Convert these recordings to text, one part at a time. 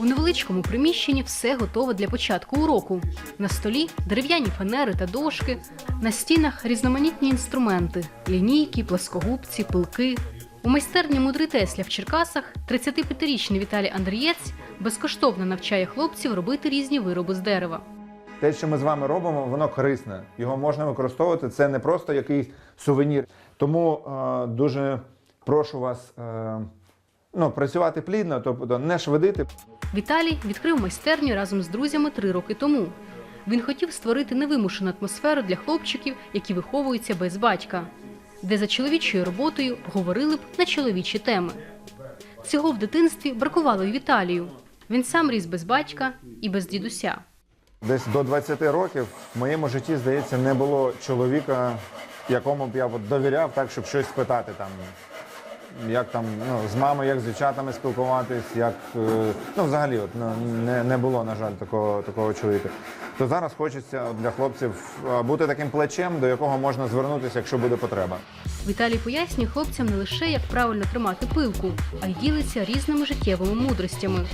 У невеличкому приміщенні все готове для початку уроку. На столі дерев'яні фанери та дошки, на стінах різноманітні інструменти: лінійки, плоскогубці, пилки. У майстерні мудрий Тесля в Черкасах 35-річний Віталій Андрієць безкоштовно навчає хлопців робити різні вироби з дерева. Те, що ми з вами робимо, воно корисне. Його можна використовувати. Це не просто якийсь сувенір. Тому е, дуже прошу вас е, ну, працювати плідно, тобто не швидити. Віталій відкрив майстерню разом з друзями три роки тому. Він хотів створити невимушену атмосферу для хлопчиків, які виховуються без батька, де за чоловічою роботою говорили б на чоловічі теми. Цього в дитинстві бракувало й Віталію. Він сам ріс без батька і без дідуся. Десь до 20 років в моєму житті, здається, не було чоловіка, якому б я довіряв, так, щоб щось спитати там. Як там ну, з мамою, як з дівчатами спілкуватись, як е, ну взагалі от, ну, не, не було, на жаль, такого, такого чоловіка. То зараз хочеться для хлопців бути таким плечем, до якого можна звернутися, якщо буде потреба. Віталій пояснює хлопцям не лише як правильно тримати пилку, а й ділиться різними життєвими мудростями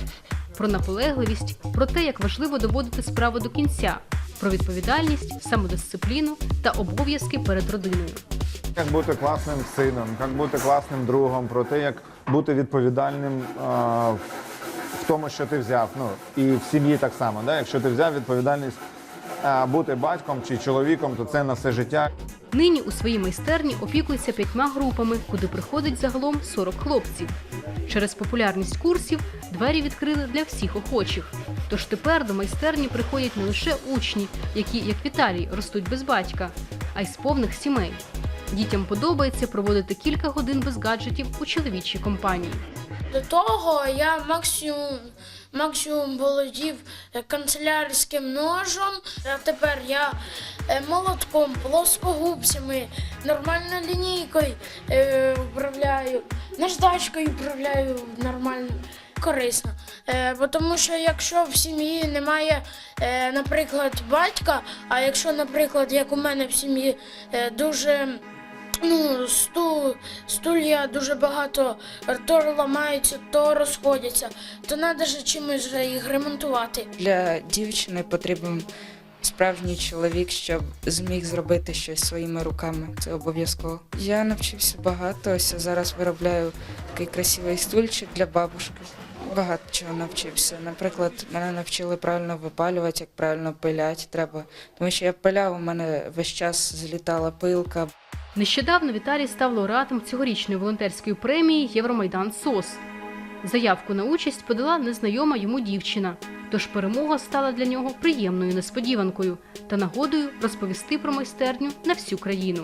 про наполегливість, про те, як важливо доводити справу до кінця, про відповідальність, самодисципліну та обов'язки перед родиною. Як бути класним сином, як бути класним другом, про те, як бути відповідальним а, в тому, що ти взяв. Ну і в сім'ї так само. Да? Якщо ти взяв відповідальність а, бути батьком чи чоловіком, то це на все життя. Нині у своїй майстерні опікується п'ятьма групами, куди приходить загалом 40 хлопців. Через популярність курсів двері відкрили для всіх охочих. Тож тепер до майстерні приходять не лише учні, які, як Віталій, ростуть без батька, а й з повних сімей. Дітям подобається проводити кілька годин без гаджетів у чоловічій компанії. До того я максимум, максимум володів е, канцелярським ножом. А тепер я е, молотком, плоскогубцями, нормальною лінійкою е, управляю, наждачкою управляю нормально. Корисно. Е, бо тому що якщо в сім'ї немає, е, наприклад, батька, а якщо, наприклад, як у мене в сім'ї е, дуже ну, стул, стулья дуже багато, то ламаються, то розходяться, то треба ж чимось їх ремонтувати. Для дівчини потрібен справжній чоловік, щоб зміг зробити щось своїми руками. Це обов'язково. Я навчився багато. Ось зараз виробляю такий красивий стульчик для бабушки. Багато чого навчився. Наприклад, мене навчили правильно випалювати, як правильно пилять треба. Тому що я пиляв, у мене весь час злітала пилка. Нещодавно Віталій став лауреатом цьогорічної волонтерської премії Євромайдан СОС. Заявку на участь подала незнайома йому дівчина, тож перемога стала для нього приємною несподіванкою та нагодою розповісти про майстерню на всю країну.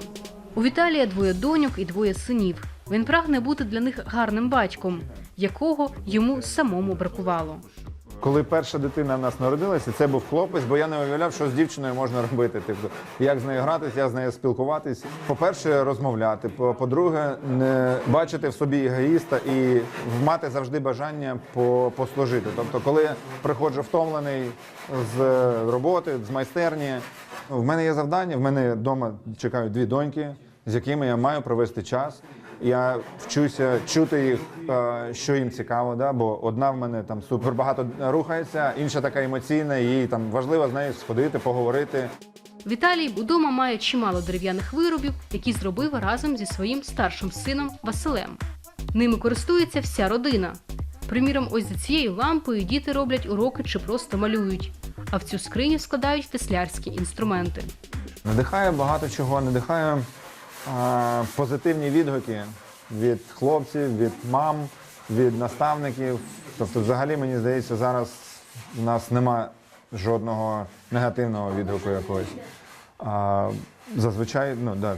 У Віталія двоє доньок і двоє синів. Він прагне бути для них гарним батьком, якого йому самому бракувало. Коли перша дитина в нас народилася, це був хлопець, бо я не уявляв, що з дівчиною можна робити. Тобто, як з нею гратись, як з нею спілкуватись. По-перше, розмовляти. По- По-друге, не бачити в собі егоїста і мати завжди бажання по- послужити. Тобто, коли приходжу втомлений з роботи, з майстерні, в мене є завдання, в мене вдома чекають дві доньки, з якими я маю провести час. Я вчуся чути їх, е, що їм цікаво, да? бо одна в мене там супер багато рухається, інша така емоційна, і їй там важливо з нею сходити, поговорити. Віталій удома має чимало дерев'яних виробів, які зробив разом зі своїм старшим сином Василем. Ними користується вся родина. Приміром, ось за цією лампою діти роблять уроки чи просто малюють, а в цю скриню складають теслярські інструменти. Надихає багато чого, надихає позитивні відгуки від хлопців, від мам, від наставників. Тобто, взагалі, мені здається, зараз в нас нема жодного негативного відгуку якогось. Зазвичай, ну да,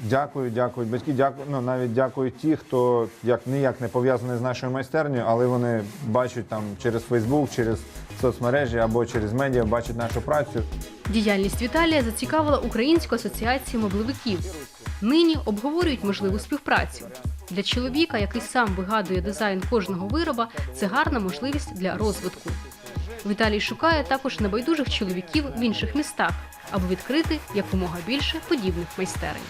дякую, дякують батьки, дякую, ну навіть дякують ті, хто як ніяк не пов'язаний з нашою майстернею, але вони бачать там через Фейсбук, через соцмережі або через медіа, бачать нашу працю. Діяльність Віталія зацікавила Українську асоціацію меблевиків. Нині обговорюють можливу співпрацю. Для чоловіка, який сам вигадує дизайн кожного вироба, це гарна можливість для розвитку. Віталій шукає також небайдужих чоловіків в інших містах, аби відкрити якомога більше подібних майстерень.